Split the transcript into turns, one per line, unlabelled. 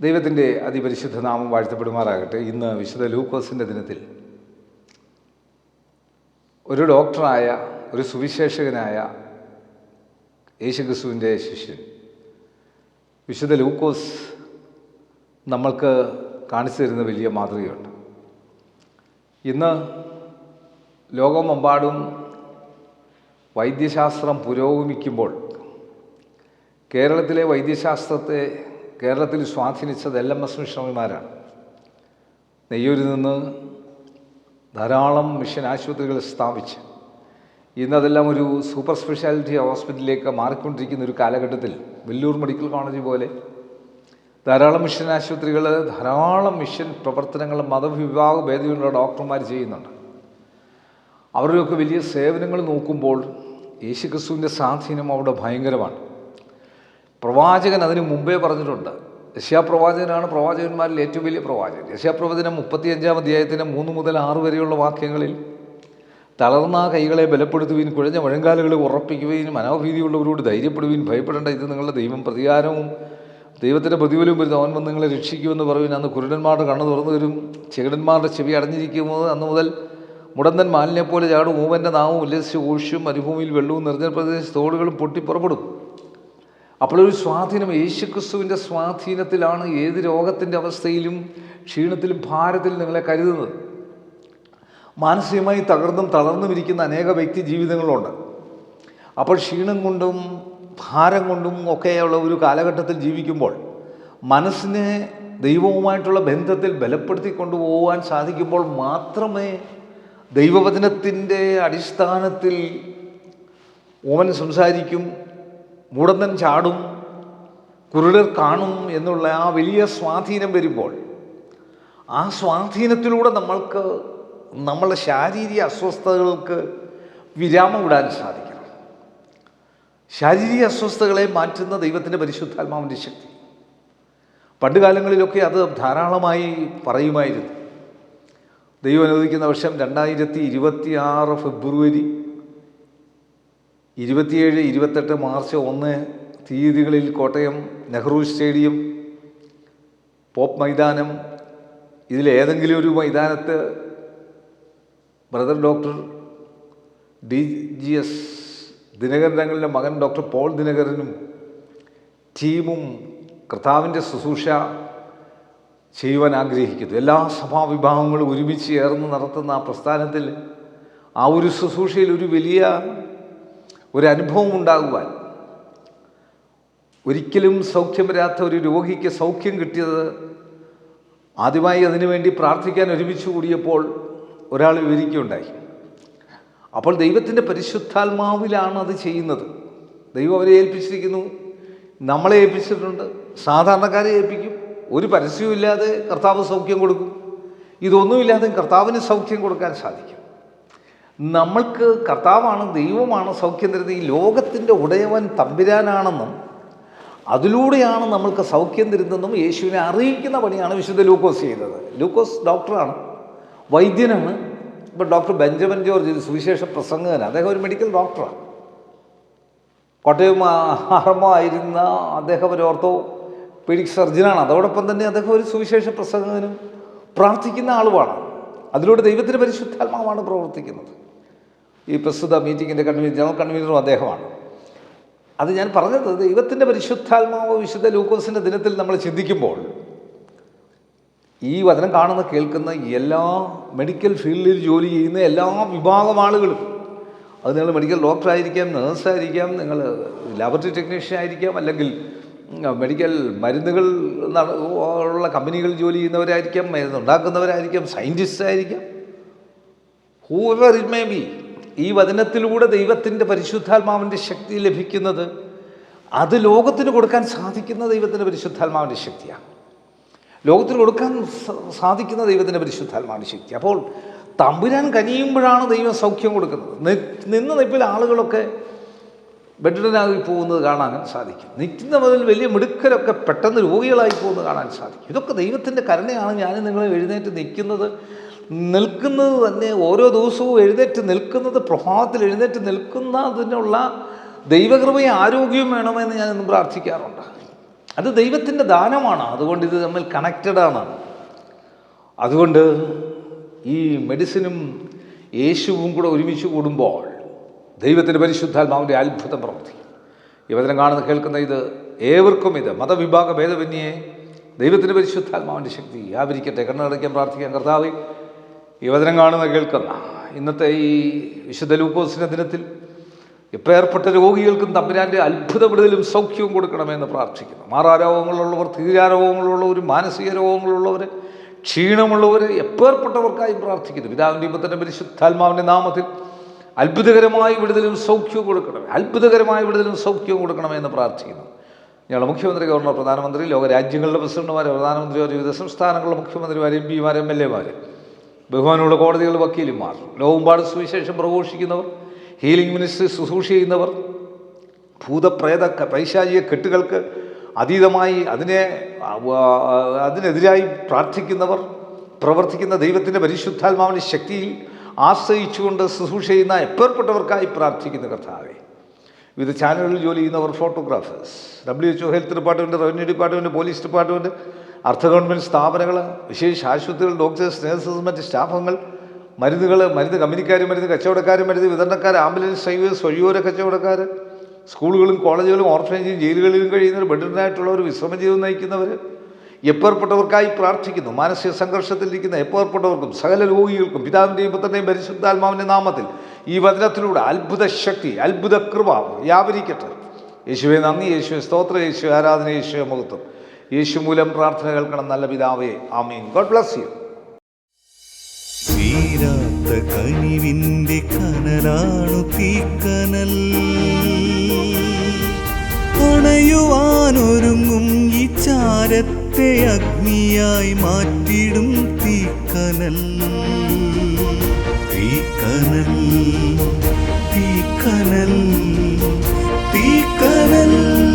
ദൈവത്തിന്റെ അതിപരിശുദ്ധ നാമം വാഴ്ത്തപ്പെടുമാറാകട്ടെ. ഇന്ന് വിശുദ്ധ ലൂക്കോസിന്റെ ദിനത്തിൽ ഒരു ഡോക്ടറായ ഒരു സുവിശേഷകനായ യേശുക്രിസ്തുവിന്റെ ശിഷ്യൻ. വിശുദ്ധ ലൂക്കോസ് നമ്മൾക്ക് കാണിച്ചു തരുന്ന വലിയ മാതൃകയുണ്ട്. ഇന്ന് ലോകമെമ്പാടും വൈദ്യശാസ്ത്രം പുരോഗമിക്കുമ്പോൾ കേരളത്തിലെ വൈദ്യശാസ്ത്രത്തെ കേരളത്തിൽ സ്വാധീനിച്ചത് എൽ എം എസ് മിഷണറിമാരാണ്. നെയ്യൂരിൽ നിന്ന് ധാരാളം മിഷൻ ആശുപത്രികൾ സ്ഥാപിച്ച് ഇന്നതെല്ലാം ഒരു സൂപ്പർ സ്പെഷ്യാലിറ്റി ഹോസ്പിറ്റലിലേക്ക് മാറിക്കൊണ്ടിരിക്കുന്ന ഒരു കാലഘട്ടത്തിൽ വെല്ലൂർ മെഡിക്കൽ കോളേജ് പോലെ ധാരാളം മിഷൻ ആശുപത്രികൾ ധാരാളം മിഷൻ പ്രവർത്തനങ്ങൾ മതവിഭാഗ ഭേദയുള്ള ഡോക്ടർമാർ ചെയ്യുന്നുണ്ട്. അവരുടെയൊക്കെ വലിയ സേവനങ്ങൾ നോക്കുമ്പോൾ യേശുക്രിസ്തുവിന്റെ സ്വാധീനം അവിടെ ഭയങ്കരമാണ്. പ്രവാചകൻ അതിന് മുമ്പേ പറഞ്ഞിട്ടുണ്ട്. യശ്യാപ്രവാചകനാണ് പ്രവാചകന്മാരിൽ ഏറ്റവും വലിയ പ്രവാചകൻ. യശാപ്രവചനം മുപ്പത്തിയഞ്ചാം അധ്യായത്തിന് മൂന്ന് മുതൽ ആറ് വരെയുള്ള വാക്യങ്ങളിൽ തളർന്ന കൈകളെ ബലപ്പെടുത്തുകയും കുഴഞ്ഞ മുഴങ്കാലുകളെ ഉറപ്പിക്കുകയും മനോഭീതിയുള്ളവരോട് ധൈര്യപ്പെടുകയും ഭയപ്പെടേണ്ട ഇത് നിങ്ങളുടെ ദൈവം പ്രതികാരവും ദൈവത്തിന്റെ പ്രതിഫലവും വരുന്ന. അവൻ വന്ന് നിങ്ങളെ രക്ഷിക്കുമെന്ന് പറയുവിൻ. അന്ന് കുരുടന്മാരുടെ കണ്ണ് തുറന്നു വരും ചെകിടന്മാരുടെ ചെവി അടഞ്ഞിരിക്കുന്നത് അന്ന് മുതൽ മുടന്തൻ മാലിനെ പോലെ ചാടും. മൂവന്റെ നാവും ഉല്ലസിച്ച് ഊഷ്യം മരുഭൂമിയിൽ വെള്ളവും നിർജന പ്രദേശ തോടുകളും പൊട്ടി പുറപ്പെടും. അപ്പോഴൊരു സ്വാധീനം യേശുക്രിസ്തുവിന്റെ സ്വാധീനത്തിലാണ് ഏത് രോഗത്തിന്റെ അവസ്ഥയിലും ക്ഷീണത്തിലും ഭാരത്തിലും നിങ്ങളെ കരുതുന്നത്. മാനസികമായി തകർന്നും തളർന്നും ഇരിക്കുന്ന അനേക വ്യക്തി ജീവിതങ്ങളുണ്ട് അപ്പോൾ ക്ഷീണം കൊണ്ടും ഭാരം കൊണ്ടും ഒക്കെയുള്ള ഒരു കാലഘട്ടത്തിൽ ജീവിക്കുമ്പോൾ മനസ്സിനെ ദൈവവുമായിട്ടുള്ള ബന്ധത്തിൽ ബലപ്പെടുത്തി കൊണ്ടുപോകാൻ സാധിക്കുമ്പോൾ മാത്രമേ ദൈവവചനത്തിന്റെ അടിസ്ഥാനത്തിൽ ഓമൻ സംസാരിക്കും മുടന്തൻ ചാടും കുരുടർ കാണും എന്നുള്ള ആ വലിയ സ്വാധീനം വരുമ്പോൾ ആ സ്വാധീനത്തിലൂടെ നമ്മൾക്ക് നമ്മളുടെ ശാരീരിക അസ്വസ്ഥതകൾക്ക് വിരാമം ഇടാൻ സാധിക്കണം. ശാരീരിക അസ്വസ്ഥതകളെ മാറ്റുന്ന ദൈവത്തിന്റെ പരിശുദ്ധാത്മാവിന്റെ ശക്തി. പണ്ട് കാലങ്ങളിലൊക്കെ അത് ധാരാളമായി പറയുമായിരുന്നു. ദൈവം അനുവദിക്കുന്ന വർഷം രണ്ടായിരത്തി ഇരുപത്തി ഫെബ്രുവരി ഇരുപത്തിയേഴ് ഇരുപത്തെട്ട് മാർച്ച് ഒന്ന് തീയതികളിൽ കോട്ടയം നെഹ്റു സ്റ്റേഡിയം പോപ്പ് മൈതാനം ഇതിലേതെങ്കിലും ഒരു മൈതാനത്ത് brother doctor D G S Dinakaran തങ്ങളുടെ മകൻ ഡോക്ടർ പോൾ ദിനകരനും ടീമും കർത്താവിന്റെ ശുശ്രൂഷ ചെയ്യുവാൻ ആഗ്രഹിക്കുന്നു. എല്ലാ സഭാവിഭാഗങ്ങളും ഒരുമിച്ച് ചേർന്ന് നടത്തുന്ന ആ പ്രസ്ഥാനത്തിൽ ആ ഒരു ശുശ്രൂഷയിൽ ഒരു വലിയ ഒരു അനുഭവം ഉണ്ടാകുവാൻ. ഒരിക്കലും സൗഖ്യം വരാത്ത ഒരു രോഗിക്ക് സൗഖ്യം കിട്ടിയത് ആദ്യമായി അതിനുവേണ്ടി പ്രാർത്ഥിക്കാൻ ഒരുമിച്ച് കൂടിയപ്പോൾ ഒരാൾ വിവരിക്കുകയുണ്ടായി. അപ്പോൾ ദൈവത്തിന്റെ പരിശുദ്ധാത്മാവിലാണ് അത് ചെയ്യുന്നത്. ദൈവം അവരെ ഏൽപ്പിച്ചിരിക്കുന്നു. നമ്മളെ ഏൽപ്പിച്ചിട്ടുണ്ട്. സാധാരണക്കാരെ ഏൽപ്പിക്കും. ഒരു പരസ്യവും ഇല്ലാതെ കർത്താവ് സൗഖ്യം കൊടുക്കും. ഇതൊന്നുമില്ലാതെ കർത്താവിന് സൗഖ്യം കൊടുക്കാൻ സാധിക്കും. നമ്മൾക്ക് കർത്താവാണ് ദൈവമാണ് സൗഖ്യം തരുന്നത്. ഈ ലോകത്തിന്റെ ഉടയവൻ തമ്പുരാനാണെന്നും അതിലൂടെയാണ് നമ്മൾക്ക് സൗഖ്യം തരുന്നതെന്നും യേശുവിനെ അറിയിക്കുന്ന പണിയാണ് വിശുദ്ധ ലൂക്കോസ് ചെയ്തത്. ലൂക്കോസ് ഡോക്ടറാണ് വൈദ്യനാണ്. ഇപ്പോൾ ഡോക്ടർ ബെഞ്ചമിൻ ജോർജ് ഒരു സുവിശേഷ പ്രസംഗകൻ അദ്ദേഹം ഒരു മെഡിക്കൽ ഡോക്ടറാണ്. കോട്ടയം ആയിരുന്ന അദ്ദേഹം ഒരു ഓർത്തോ പീഡിക് സർജനാണ്. അതോടൊപ്പം തന്നെ അദ്ദേഹം ഒരു സുവിശേഷ പ്രസംഗകനും പ്രാർത്ഥിക്കുന്ന ആളുമാണ്. അതിലൂടെ ദൈവത്തിന്റെ പരിശുദ്ധാത്മാവാണ് പ്രവർത്തിക്കുന്നത്. ഈ പ്രസ്തുത മീറ്റിങ്ങിന്റെ കൺവീനർ ജനറൽ കൺവീനറും അദ്ദേഹമാണ്. അത് ഞാൻ പറഞ്ഞത് ദൈവത്തിന്റെ പരിശുദ്ധാത്മാവ് വിശുദ്ധ ലൂക്കോസിന്റെ ദിനത്തിൽ നമ്മൾ ചിന്തിക്കുമ്പോൾ ഈ വചനം കാണുന്ന കേൾക്കുന്ന എല്ലാ മെഡിക്കൽ ഫീൽഡിൽ ജോലി ചെയ്യുന്ന എല്ലാ വിഭാഗം ആളുകളും അത് നിങ്ങൾ മെഡിക്കൽ ഡോക്ടറായിരിക്കാം നേഴ്സായിരിക്കാം നിങ്ങൾ ലാബറട്ടറി ടെക്നീഷ്യൻ ആയിരിക്കാം അല്ലെങ്കിൽ മെഡിക്കൽ മരുന്നുകൾ ഉള്ള കമ്പനികളിൽ ജോലി ചെയ്യുന്നവരായിരിക്കാം മരുന്ന് ഉണ്ടാക്കുന്നവരായിരിക്കാം സയന്റിസ്റ്റ് ആയിരിക്കാം. ഹൂവർ ഇറ്റ് മേ ബി ഈ വചനത്തിലൂടെ ദൈവത്തിന്റെ പരിശുദ്ധാത്മാവിന്റെ ശക്തി ലഭിക്കുന്നത് അത് ലോകത്തിന് കൊടുക്കാൻ സാധിക്കുന്ന ദൈവത്തിന്റെ പരിശുദ്ധാത്മാവിന്റെ ശക്തിയാണ്. ലോകത്തിന് കൊടുക്കാൻ സാധിക്കുന്ന ദൈവത്തിന്റെ പരിശുദ്ധാത്മാവിന്റെ ശക്തി. അപ്പോൾ തമ്പുരാൻ കനിയുമ്പോഴാണ് ദൈവം സൗഖ്യം കൊടുക്കുന്നത്. നിന്ന് നിപ്പിൽ ആളുകളൊക്കെ ബെഡിഡനായി പോകുന്നത് കാണാൻ സാധിക്കും. നിൽക്കുന്ന മുതൽ വലിയ മിടുക്കലൊക്കെ പെട്ടെന്ന് രോഗികളായി പോകുന്നത് കാണാൻ സാധിക്കും. ഇതൊക്കെ ദൈവത്തിന്റെ കരുണയാണ്. ഞാൻ നിങ്ങളെ എഴുന്നേറ്റ് നിൽക്കുന്നത് നിൽക്കുന്നത് തന്നെ ഓരോ ദിവസവും എഴുന്നേറ്റ് നിൽക്കുന്നത് പ്രഭാതത്തിൽ എഴുന്നേറ്റ് നിൽക്കുന്നതിനുള്ള ദൈവകൃപയും ആരോഗ്യവും വേണമെന്ന് ഞാൻ ഇന്ന് പ്രാർത്ഥിക്കാറുണ്ട്. അത് ദൈവത്തിന്റെ ദാനമാണ്. അതുകൊണ്ട് ഇത് തമ്മിൽ കണക്റ്റഡ് ആണ്. അതുകൊണ്ട് ഈ മെഡിസിനും യേശുവും കൂടെ ഒരുമിച്ച് കൂടുമ്പോൾ ദൈവത്തിന്റെ പരിശുദ്ധാത്മാവിന്റെ അത്ഭുതം പ്രവർത്തിക്കും ഈ വചനം കാണുന്ന കേൾക്കുന്ന ഇത് ഏവർക്കും ഇത്. മതവിഭാഗ ഭേദമന്യേ ദൈവത്തിന്റെ പരിശുദ്ധാത്മാവിന്റെ ശക്തി വ്യാപരിക്കട്ടെ. കണ്ണടയ്ക്കാൻ പ്രാർത്ഥിക്കാൻ കർത്താവ് ഈ വചനം കാണുന്ന കേൾക്കുന്ന ഇന്നത്തെ ഈ വിശുദ്ധ ലൂക്കോസിന്റെ ദിനത്തിൽ ഇപ്പേർപ്പെട്ട രോഗികൾക്കും തമ്പുരാന്റെ അത്ഭുത വിടുതലും സൗഖ്യവും കൊടുക്കണമെന്ന് പ്രാർത്ഥിക്കുന്നു. മാറാരോഗങ്ങളുള്ളവർ തീരാരോഗങ്ങളുള്ളവർ മാനസിക രോഗങ്ങളുള്ളവർ ക്ഷീണമുള്ളവർ എപ്പേർപ്പെട്ടവർക്കായും പ്രാർത്ഥിക്കുന്നു. പിതാവിന്റെ ഇപ്പത്തിന്റെ പരിശുദ്ധാത്മാവിന്റെ നാമത്തിൽ അത്ഭുതകരമായ വിടുതലും സൗഖ്യവും കൊടുക്കണമേ. അത്ഭുതകരമായ വിടുതലും സൗഖ്യവും കൊടുക്കണമെന്ന് പ്രാർത്ഥിക്കുന്നു. ഞങ്ങളുടെ മുഖ്യമന്ത്രി ഗവർണർ പ്രധാനമന്ത്രി ലോകരാജ്യങ്ങളുടെ പ്രസിഡന്റുമാർ പ്രധാനമന്ത്രിമാർ വിവിധ സംസ്ഥാനങ്ങളുടെ മുഖ്യമന്ത്രിമാർ എം പിമാർ എം എൽ എമാർ ബഹുമാനമുള്ള കോടതികൾ വക്കീലുമാർ ലോകമ്പാട് സുവിശേഷം പ്രഘോഷിക്കുന്നവർ ഹീലിംഗ് മിനിസ്ട്രി ശുശ്രൂഷ ചെയ്യുന്നവർ ഭൂതപ്രേത പൈശാചിക കെട്ടുകൾക്ക് അതീതമായി അതിനെ അതിനെതിരായി പ്രാർത്ഥിക്കുന്നവർ പ്രവർത്തിക്കുന്ന ദൈവത്തിന്റെ പരിശുദ്ധാത്മാവിന്റെ ശക്തിയിൽ ആശ്രയിച്ചുകൊണ്ട് ശുശ്രൂഷ ചെയ്യുന്ന എപ്പേർപ്പെട്ടവർക്കായി പ്രാർത്ഥിക്കുന്ന കർത്താവെ. വിവിധ ചാനലുകളിൽ ജോലി ചെയ്യുന്നവർ photographers W H O health department revenue department police department അർദ്ധ ഗവൺമെന്റ് സ്ഥാപനങ്ങൾ വിശേഷ ആശുപത്രികൾ ഡോക്ടേഴ്സ് നേഴ്സസ് മറ്റ് സ്റ്റാഫുകൾ മരുന്നുകൾ മരുന്ന് കമ്പനിക്കാർ മരുന്ന് കച്ചവടക്കാർ മരുന്ന് വിതരണക്കാർ ആംബുലൻസ് ഡ്രൈവേഴ്സ് വഴിയോര കച്ചവടക്കാർ സ്കൂളുകളും കോളേജുകളും ഓർഫനേജും ജയിലുകളിലും കഴിയുന്നവർ ബെഡിനായിട്ടുള്ളവർ വിശ്രമ ജീവിതം നയിക്കുന്നവർ എപ്പേർപ്പെട്ടവർക്കായി പ്രാർത്ഥിക്കുന്നു. മാനസിക സംഘർഷത്തിലിരിക്കുന്ന എപ്പേർപ്പെട്ടവർക്കും സകല രോഗികൾക്കും പിതാവിന്റെയും പുത്രന്റെയും പരിശുദ്ധാത്മാവിന്റെ നാമത്തിൽ ഈ വചനത്തിലൂടെ അത്ഭുത ശക്തി അത്ഭുത കൃപ വ്യാപരിക്കട്ടെ. യേശുവെ നന്ദി. യേശുവെ സ്തോത്ര. യേശു ആരാധന. യേശുവെ മഹത്വം. യേശു മൂലം പ്രാർത്ഥന കേൾക്കണം നല്ല പിതാവേ. ആമീൻ. ഗോഡ് ബ്ലസ് യു
തീരാത്ത കനിവിന്റെ കനലാണു തീക്കനൽ. അണയുവാനൊരുങ്ങും ഈ ചാരത്തെ അഗ്നിയായി മാറ്റിടും തീക്കനൽ. തീക്കനൽ തീക്കനൽ തീക്കനൽ.